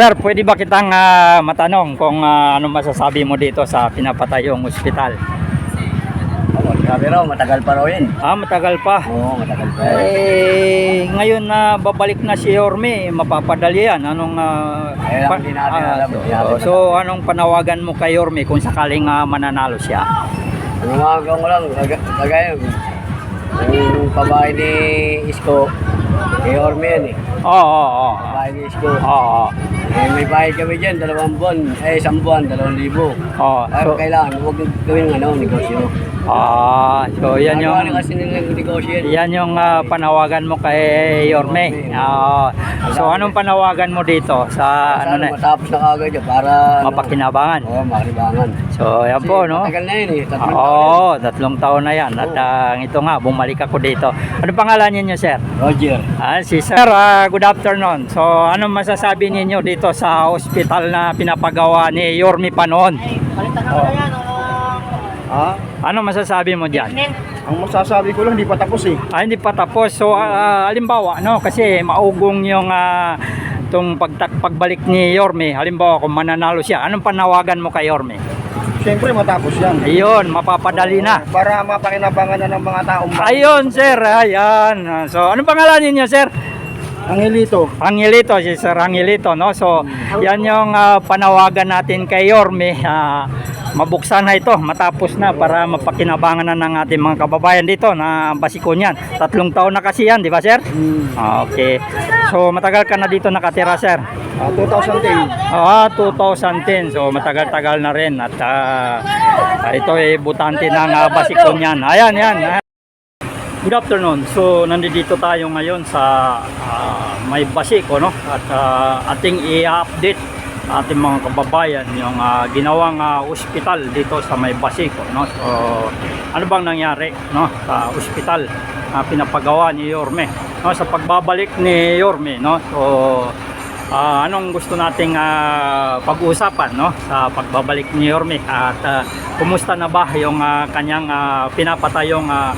Sir, pwede ba kitang ah, matanong kung ah, ano masasabi mo dito sa pinapatayong ospital? Oo, sabi raw, matagal pa raw yun. Ah, matagal pa. Oo, matagal pa. Eh, ngayon na babalik na si Yorme, mapapadali yan. Anong ah, Eh, lang din natin alam. so, Hindi natin so, anong panawagan mo kay Yorme kung sakaling ah, mananalo siya? Mga ko lang, kaga- kagaya, yung babae ni Isko, kay Orme yan eh. Oo, oo, oo. Babae ni Isko. Oo, oo. Eh, may bayad kami dyan, dalawang buwan. Eh, isang buwan, dalawang libo. Oo, Ay, so, kailangan, huwag gawin ng ano, negosyo. ah, so yan yung... Na kasi negosyo yan. Yan yung ah, panawagan mo kay Yorme. Oo. so anong panawagan mo dito sa ano Sana na matapos na kagad yun para... mapakinabangan? Oo, makalibangan. So yan po no. Matagal na yun eh. Tatlong taon Oo, tatlong taon na yan. At ah, ito nga, bumalik ako dito. Ano pangalan ninyo, sir? Roger. Ah, si Sir, ah, good afternoon. So, ano masasabi ninyo dito sa hospital na pinapagawa ni Yormi pa noon? Ah, Ano masasabi mo diyan? ang masasabi ko lang, di pa tapos eh. Ah, hindi pa tapos. So, ah, halimbawa, no, kasi maugong yung ah, tong pagtak pagbalik ni Yorme. Halimbawa, kung mananalo siya, anong panawagan mo kay Yorme? Siyempre matapos yan. Ayun, mapapadali na. Para mapakinabangan na ng mga taong bayan. Ayun, sir. Ayan. So, anong pangalan ninyo, sir? Angelito, Angelito, si Sir Angelito, no? So, yan yung ah, panawagan natin kay Yorme. ah, mabuksan na ito, matapos na para mapakinabangan na ng ating mga kababayan dito na basiko niyan. Tatlong taon na kasi yan, di ba, sir? hmm, Ah, Okay. So, matagal ka na dito nakatira, sir? Ah, 2010. Ah, 2010. So, matagal-tagal na rin. At ah, ah, ito ay butante ng uh, basiko niyan. Ayan, yan. ah. Good afternoon. So, nandito tayo ngayon sa ah, may basiko, no? At ah, ating i-update ating mga kababayan yung ah, ginawang ah, ospital dito sa may basiko, no? So, ano bang nangyari, no? Sa ospital na pinapagawa ni Yorme, no? Sa pagbabalik ni Yorme, no? So, Ah, anong gusto nating ah, pag-uusapan no sa pagbabalik ni Yorme? At ah, kumusta na ba yung ah, kanyang ah, pinapatayong ah,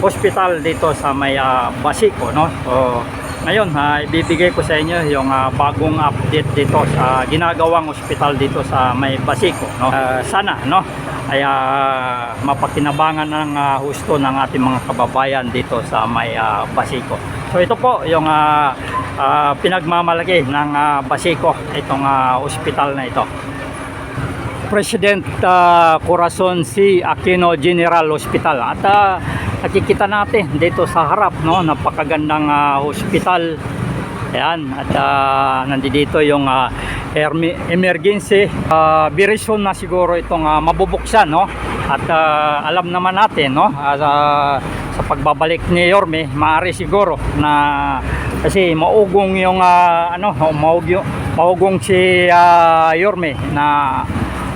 hospital dito sa may ah, Basico no? So ngayon ha ibibigay ko sa inyo yung ah, bagong update dito sa ginagawang hospital dito sa may Basico no? Ah, sana no? Ay ah, mapakinabangan ng ah, husto ng ating mga kababayan dito sa may ah, Basico so ito po yung ah, ah, pinagmamalaki ng ah, Basico itong ah, hospital na ito President uh, Corazon C. Aquino General Hospital at ah, nakikita natin dito sa harap no napakagandang ah, hospital Ayan, at uh, nandito yung ermi- emergency. Uh, very soon na siguro itong ah, mabubuksan, no? At ah, alam naman natin, no? ah, sa- pagbabalik ni Yorme, maaari siguro na kasi maugong yung ah, ano, maugong, maugong si ah, Yorme na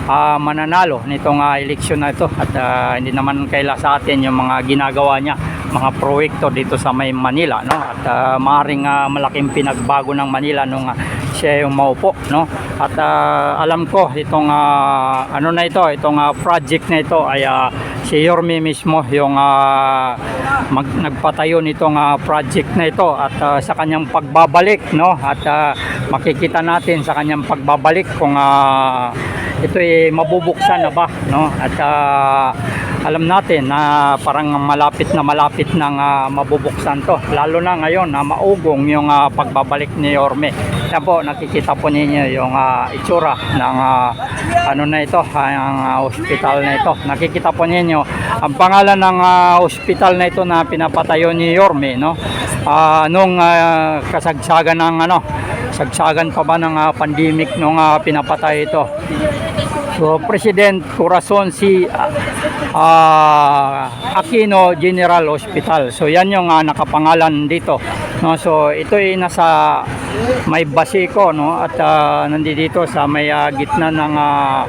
ah, mananalo nitong ah, eleksyon na ito at ah, hindi naman kaila sa atin yung mga ginagawa niya mga proyekto dito sa may Manila no at ah, maaring ah, malaking pinagbago ng Manila nung ah, siya yung maupo no? At ah, alam ko itong ah, ano na ito itong ah, project na ito ay ah, si Yorme mismo yung ah, mag, nagpatayo nitong ah, project na ito at ah, sa kanyang pagbabalik no? At ah, makikita natin sa kanyang pagbabalik kung ah, ito ay mabubuksan na ba no? At ah, alam natin na parang malapit na malapit nang ah, mabubuksan to. Lalo na ngayon na maugong yung ah, pagbabalik ni Orme. Yan po nakikita po ninyo yung ah, itsura ng ah, ano na ito ang ah, hospital na ito. Nakikita po ninyo ang pangalan ng ah, hospital na ito na pinapatayo ni Yorme no? Ah, nung ah, kasagsagan ng ano sagsagan pa ba ng ah, pandemic nung ah, pinapatay ito? So, President Corazon si ah, Aquino General Hospital. So, yan yung ah, nakapangalan dito. No, so, ito ay nasa may Basico, no? At ah, nandito sa may ah, gitna ng ah,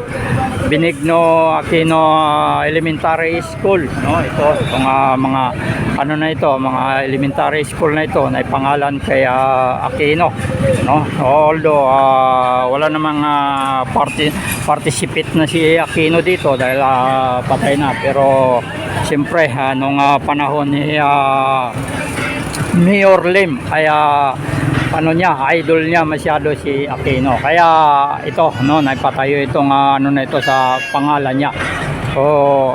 Benigno Aquino Elementary School, no? Ito, itong ah, mga ano na ito, mga elementary school na ito na pangalan kay ah, Aquino, no? Although ah, wala namang ah, party participate na si Aquino dito dahil ah, patay na pero siyempre ah, nung ah, panahon ni ah, Mayor Lim ay ah, ano niya, idol niya masyado si Aquino. Kaya ito, no, nagpatayo itong ah, ano na ito sa pangalan niya. So,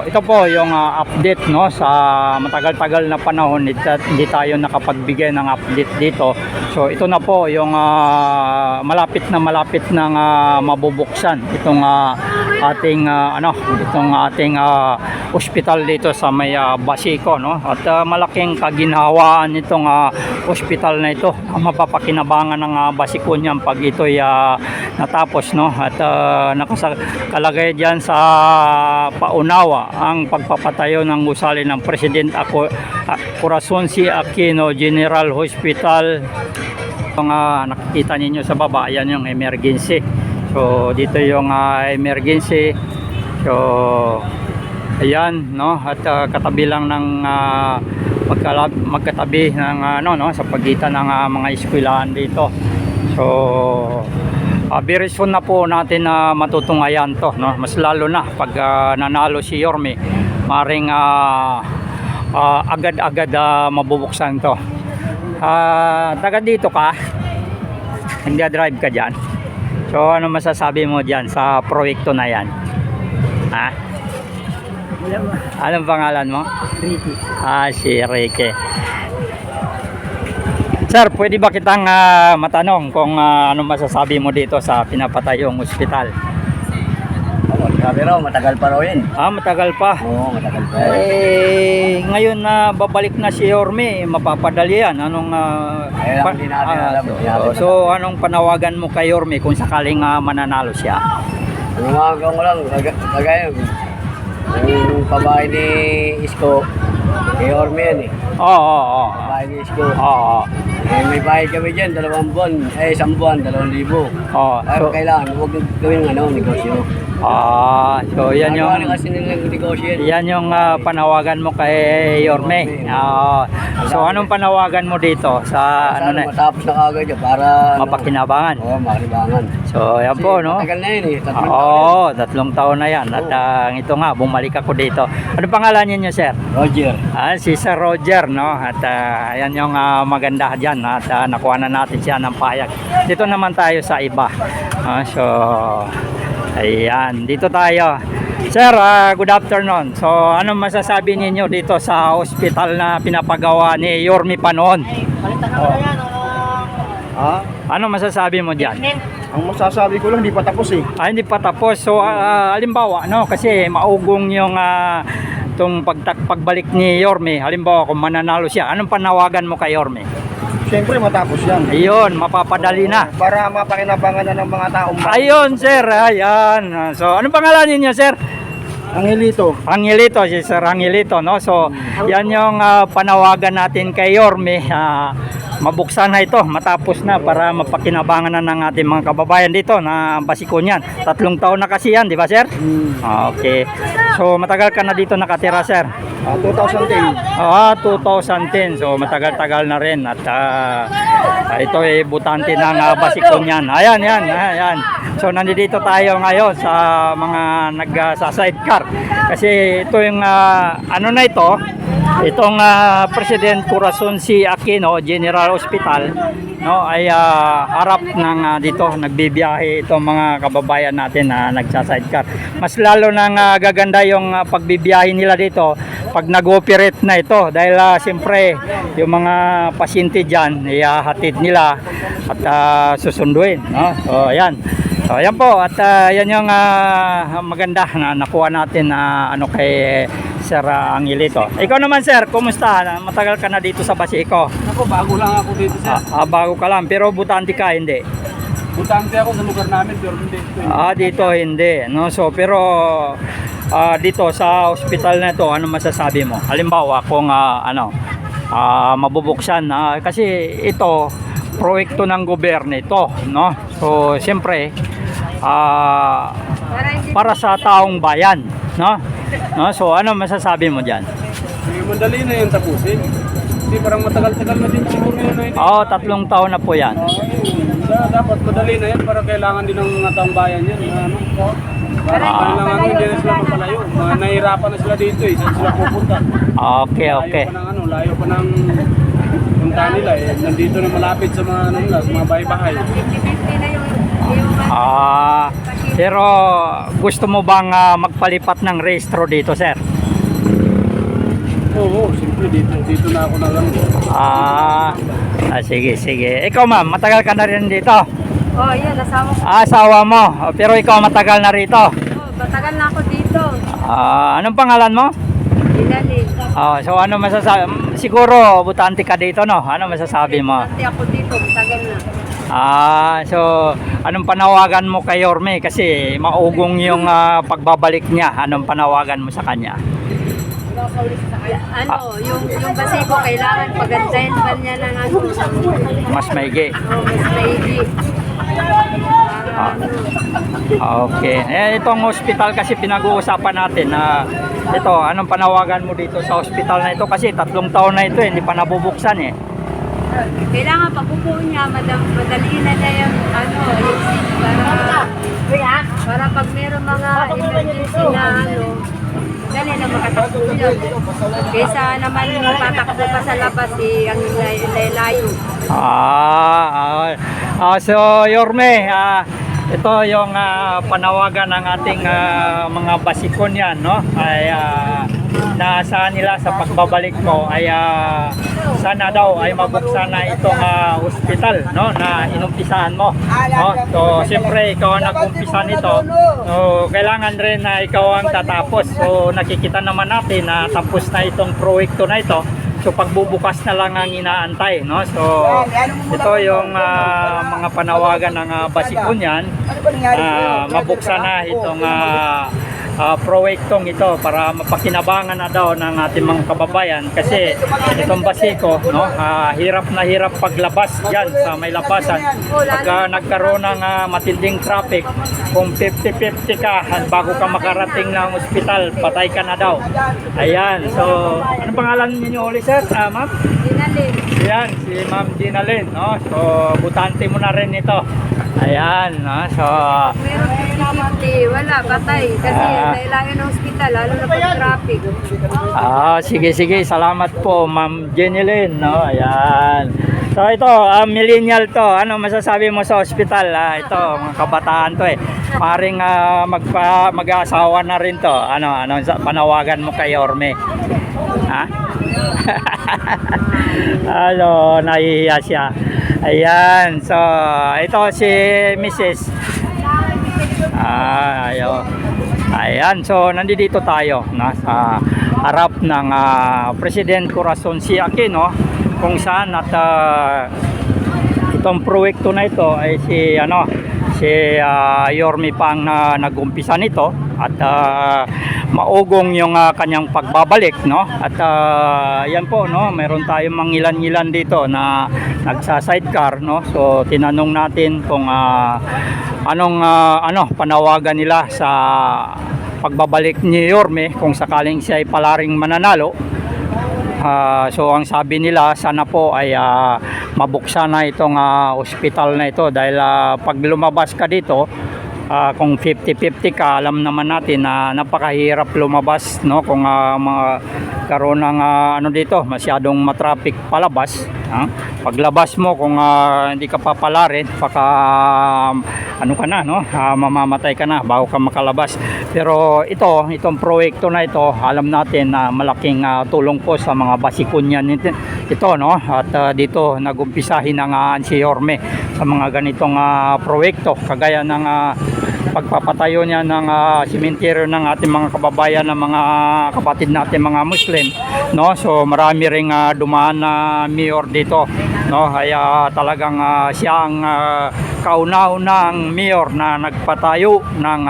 ito po yung ah, update no sa matagal-tagal na panahon hindi, ta- hindi tayo nakapagbigay ng update dito. So, ito na po yung ah, malapit na malapit na mabubuksan itong ah, ating ah, ano, itong ating ah, ospital dito sa may ah, Basico no. At ah, malaking kaginhawaan itong ah, ospital na ito. Ang mapapakinabangan ng uh, Basico niyan pag ito'y ah, natapos no at uh, nakakalagay diyan sa paunawa ang pagpapatayo ng gusali ng President ako uh, Corazon C. Aquino General Hospital mga nakikita ninyo sa baba yan yung emergency so dito yung ah, emergency. So ayan no? At ah, katabi lang ng ah, magkalab, magkatabi ng ano no? Sa pagitan ng ah, mga eskwelahan dito. So ah, very soon na po natin na matutunghayan to no? Mas lalo na pag ah, nanalo si Yorme maring ah, ah, agad-agad ah, mabubuksan to. Ah, taga dito ka? Nagda-drive ka dyan so ano masasabi mo dyan sa proyekto na yan ha Anong pangalan mo? Ricky. Ah, si Ricky. Sir, pwede ba kitang ah, matanong kung ah, ano masasabi mo dito sa pinapatayong ospital? Sabi raw, matagal pa raw yun. Ah, matagal pa. Oo, matagal pa. Eh, ngayon na babalik na si Yorme, mapapadali yan. Anong ah, Kaya lang, hindi natin alam, so, hindi natin so, anong panawagan mo kay Yorme kung sakaling ah, mananalo siya? Ang mga ko lang, kaga- kagaya, yung pabahay ni Isko, kay Orme yan eh. Oo, oo, oo. Pabahay ni Isko. Oo, oo. Eh, may bahay kami dyan, dalawang buwan, eh, isang buwan, dalawang libo. Oo, Ay, so, kailangan, huwag gawin ng ano, negosyo. ah, so yan yung... Ano kasi nilang negosyo yan. Yan yung ah, panawagan mo kay Yorme. Oo. so anong panawagan mo dito sa ano na matapos na kagad yun para ano, mapakinabangan? Oo, makalibangan. So yan po no. Matagal na yun eh, tatlong taon Oo, tatlong taon na yan. At ah, ito nga, bumalik ako dito. Ano pangalan niyo, sir? Roger. Ah, si Sir Roger, no? At ah, yan yung ah, maganda dyan. At ah, nakuha na natin siya ng payag. Dito naman tayo sa iba. Ah, so, ayan. Dito tayo. Sir, ah, good afternoon. So, ano masasabi ninyo dito sa hospital na pinapagawa ni Yormi Panon? Ha? Ano masasabi mo dyan? Ang masasabi ko lang, hindi pa tapos eh. Ah, hindi pa tapos. So, ah, halimbawa, no, kasi maugong yung ah, tong pagtak pagbalik ni Yorme. Halimbawa, kung mananalo siya, anong panawagan mo kay Yorme? Siyempre matapos yan. Ayun, mapapadali na. Para mapakinabangan na ng mga taong bayan. Ayun, sir. Ayan. So, anong pangalan ninyo, sir? Ang hilito. Angelito, si Sir Angelito, no? So, yan yung ah, panawagan natin kay Yorme. ah, mabuksan na ito, matapos na para mapakinabangan na ng ating mga kababayan dito na basiko niyan. Tatlong taon na kasi yan, di ba, sir? Hmm. Ah, Okay. So, matagal ka na dito nakatira, sir? Ah, 2010. Ah, 2010. So, matagal-tagal na rin. At ah, ah, ito ay butante ng uh, basikon yan. Ayan, yan, ayan. So, nandito tayo ngayon sa mga nag ah, sa sidecar. Kasi ito yung, ah, ano na ito, itong ah, President Corazon C. Aquino General Hospital, no, ay ah, harap ng ah, dito, nagbibiyahe itong mga kababayan natin na nagsa-sidecar. Mas lalo nang ah, gaganda yung ah, pagbibiyahe nila dito pag nag-operate na ito dahil uh, siyempre yung mga pasyente dyan ihahatid nila at ah, susunduin no? so ayan so ayan po at ah, yan yung ah, maganda na nakuha natin na ano kay Sir ah, Angelito ikaw naman sir kumusta matagal ka na dito sa Basico Ako, bago lang ako dito sir. ah, ah, bago ka lang pero butante ka hindi Butante ako sa lugar namin, pero hindi ito. Ah, dito hindi, no? So, pero ah, dito sa hospital na to, ano masasabi mo? Halimbawa, kung ah, ano, ah, mabubuksan, ah, kasi ito proyekto ng gobyerno ito, no? So, siyempre, ah, para sa taong bayan, no? No, so ano masasabi mo diyan? Madali na yung tapusin. Hindi, parang matagal-tagal na din siguro yun na yun. Oo, tatlong taon na po 'yan. Sa, dapat madali na yan, para kailangan din ng mga taong bayan yan. Ano, para Ah. kailangan hindi na sila mapalayo. Mga nahihirapan na sila dito eh, saan sila pupunta. Okay, okay. Layo pa ng ano, layo pa ng yung pupunta nila eh. Nandito na malapit sa mga, ano, nila, sa mga bahay-bahay. 50-50 na yung, yung Ah, pero gusto mo bang ah, magpalipat ng rehistro dito, sir? Oo, simple dito. Dito na ako na lang. Ah, ah, sige, sige. Ikaw ma'am, matagal ka na rin dito. Oh, yan, asawa ko. Ah, asawa mo. Oh, Pero ikaw matagal na rito. Oh, matagal na ako dito. Ah, anong pangalan mo? Dinalin. Oh, so ano masasabi? Siguro butante ka dito, no? Ano masasabi mo? Pati ako dito, matagal na. Ah, so anong panawagan mo kay Yorme kasi maugong yung ah, pagbabalik niya. Anong panawagan mo sa kanya? Ano, yung, yung basiko, kailangan pagandahin pa niya ng ano, Mas maigi. oh, mas maigi. Ah. Okay. Eh, itong hospital kasi pinag-uusapan natin na ito, anong panawagan mo dito sa hospital na ito? Kasi tatlong taon na ito, eh, hindi pa nabubuksan eh. Kailangan pagbubuo niya, madam, madali na niya yung, ano, yung seat para, para pag meron mga emergency na, ano, dali na makatakbo niya. Kaysa naman tatakbo pa sa labas, eh, ang lay- layo. Ah, ah, ah, so Yorme, ah, ito yung ah, panawagan ng ating ah, mga basikon yan, no? Ay ah, naasahan nila sa pagbabalik mo ay ah, sana daw ay mabuksan na itong ah, ospital, no? Na inumpisahan mo. No? So, siyempre ikaw ang nag-umpisa nito. So, kailangan rin na ikaw ang tatapos. So, nakikita naman natin na tapos na itong proyekto na ito. So pagbubukas na lang ang inaantay, no? So ito yung ah, mga panawagan ng uh, basikon yan. Ah, mabuksan na itong ah, ah, proyektong ito para mapakinabangan na daw ng ating mga kababayan kasi itong basiko, no? ah, hirap na hirap paglabas diyan sa may labasan. Pagka nagkaroon ng ah, matinding traffic, kung 50-50 ka bago ka makarating ng ospital, patay ka na daw. Ayan, so ano pangalan niyo ulit sir? Ah, ma'am? Dinalin. Yan, si Ma'am Dinalyn, no? So, butante mo na rin ito. Ayan, no? So, 50-50, wala, patay. Kasi Ah. kailangan ng hospital, lalo na pag traffic. ah, sige, sige. Salamat po, Ma'am Jenilyn, no? Ayan. So, ito, ah, millennial to. Ano masasabi mo sa hospital? Ah, ito, mga kabataan to eh. Maring ah, magpa, mag-asawa na rin to. Ano, ano, sa- panawagan mo kay Orme? Ha? Hello, nahihiya siya. Ayan, so, ito si Mrs. Ah, ayo. Ayan, so nandito tayo na sa harap ng ah, President Corazon C. Aquino kung saan at ah, itong proyekto na ito ay si ano si ah, Yormi pang na nagumpisa nito at ah, maugong yung ah, kanyang pagbabalik no? At ah, yan po no? Meron tayong mangilan-ngilan dito na nagsa sidecar no? So tinanong natin kung ah, anong ah, ano panawagan nila sa pagbabalik ni Yorme kung sakaling siya ay palaring mananalo. Ah, so ang sabi nila sana po ay ah, mabuksan na itong ah, ospital na ito dahil ah, pag lumabas ka dito ah, kung 50-50 ka alam naman natin na napakahirap lumabas no? Kung ah, mga karoon ng ah, ano dito masyadong matraffic palabas ha? paglabas mo kung ah, hindi ka papalarin baka ano ka na no? Ah, mamamatay ka na bago ka makalabas. Pero ito itong proyekto na ito alam natin na malaking ah, tulong po sa mga basikunyan nito ito no? At ah, dito nagumpisahin ang uh, si Yorme sa mga ganitong ah, proyekto. Kagaya ng ah, pagpapatayo niya ng simenteryo ng ating mga kababayan ng mga kapatid natin mga Muslim no? So marami ring ah, dumaan na mayor dito no? Kaya talagang ah, siya ang uh, kauna-unang mayor na nagpatayo ng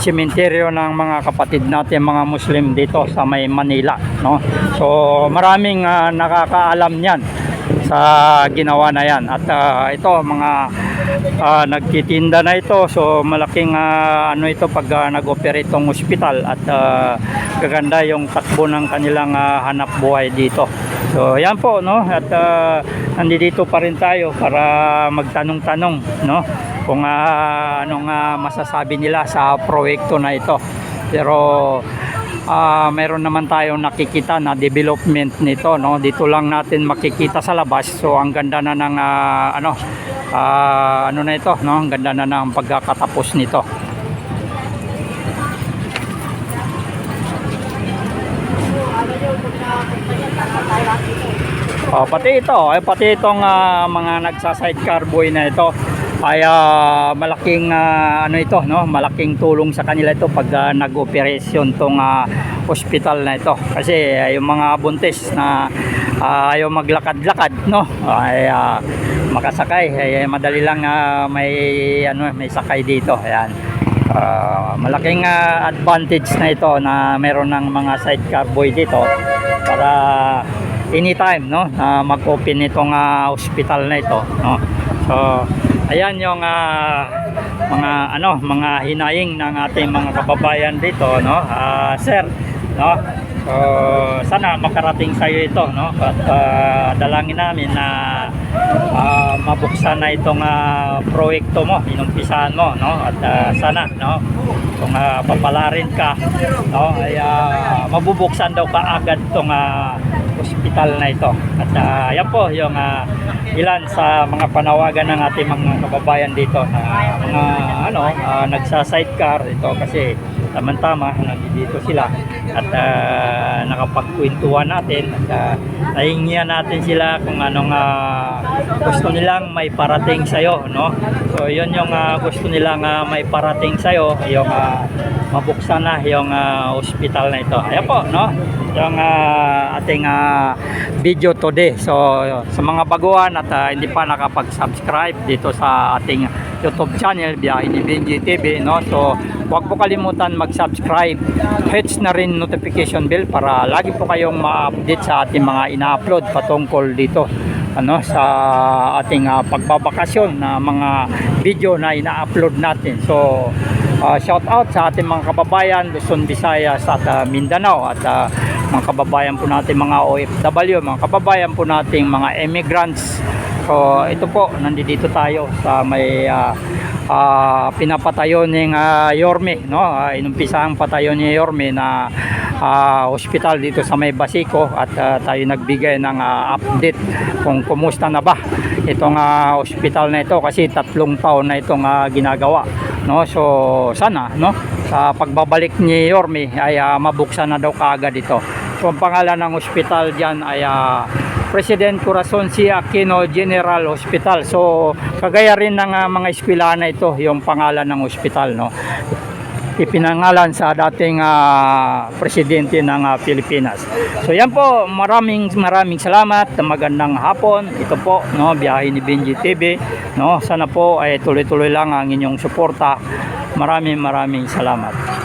simenteryo ng mga kapatid natin mga Muslim dito sa may Manila no? So maraming ah, nakakaalam niyan sa ginawa na yan. At ah, ito mga ah, nagtitinda na ito. So malaking ah, ano ito pag ah, nag-operate tong hospital at ah, gaganda yung takbo ng kanilang ah, hanap buhay dito. So yan po no? At ah, nandito pa rin tayo para magtanong-tanong no? Kung ah, anong ah, masasabi nila sa proyekto na ito. Pero ah, mayroon naman tayong nakikita na development nito no? Dito lang natin makikita sa labas. So ang ganda na ng ah, ano ah, ano na ito no ang ganda na ng pagkakatapos nito Oh, pati ito, eh, pati itong ah, mga nagsa-sidecar boy na ito ay ah, malaking ah, ano ito, no? Malaking tulong sa kanila ito pag ah, nag-operasyon tong ah, hospital na ito. Kasi ah, yung mga buntis na ah, ayaw maglakad-lakad, no? Ay ah, makasakay, ay madali lang ah, may ano, may sakay dito. Ayan. Ah, malaking ah, advantage na ito na meron ng mga sidecar boy dito para anytime no na mag-open itong ah, hospital na ito no so ayan yung ah, mga ano mga hinaing ng ating mga kababayan dito no Ah, sir no so sana makarating sa iyo ito no? At ah, dalangin namin na ah, mabuksan na itong ah, proyekto mo inumpisahan mo no? At ah, sana no? Kung ah, papalarin ka no? Ay ah, mabubuksan daw kaagad itong ah, hospital na ito. At ah, yan po yung ah, ilan sa mga panawagan ng ating mga kababayan dito na mga ano ah, nagsa-sidecar. Ito kasi tama-tama nandito sila. At ah, nakapagkwentuhan natin. At uh, nahingihan natin sila kung anong ah, gusto nilang may parating sa'yo no? So yun yung ah, gusto nilang ah, may parating sa'yo yung ah, mabuksan na yung ah, hospital na ito. Ayan po no? Yung ah, ating ah, video today. So sa mga baguhan at ah, hindi pa nakapag-subscribe dito sa ating YouTube channel Biyahe ni TV no? So huwag po kalimutan mag-subscribe hits na rin notification bell para lagi po kayong ma-update sa ating mga ina-upload patungkol dito ano sa ating ah, pagbabakasyon na mga video na ina-upload natin. So uh, shout out sa ating mga kababayan Luzon, Visayas at ah, Mindanao at ah, mga kababayan po natin mga OFW mga kababayan po nating mga immigrants so ito po nandito tayo sa may ah, ah, pinapatayo ng ah, Yorme no? Uh, inumpisang patayo ni Yorme na ah, hospital dito sa may Basico at ah, tayo nagbigay ng ah, update kung kumusta na ba itong ah, hospital na ito kasi tatlong taon na itong ah, ginagawa no? So sana no? Sa pagbabalik ni Yorme ay ah, mabuksan na daw kaagad ito. So ang pangalan ng hospital diyan ay ah, President Corazon C. Aquino General Hospital. So, kagaya rin ng ah, mga eskwelahan na ito, yung pangalan ng hospital, no? Ipinangalan sa dating ah, presidente ng ah, Pilipinas. So, yan po, maraming maraming salamat. Magandang hapon. Ito po, no, biyahe ni Benji TV, no? Sana po ay tuloy-tuloy lang ang inyong suporta. Maraming maraming salamat.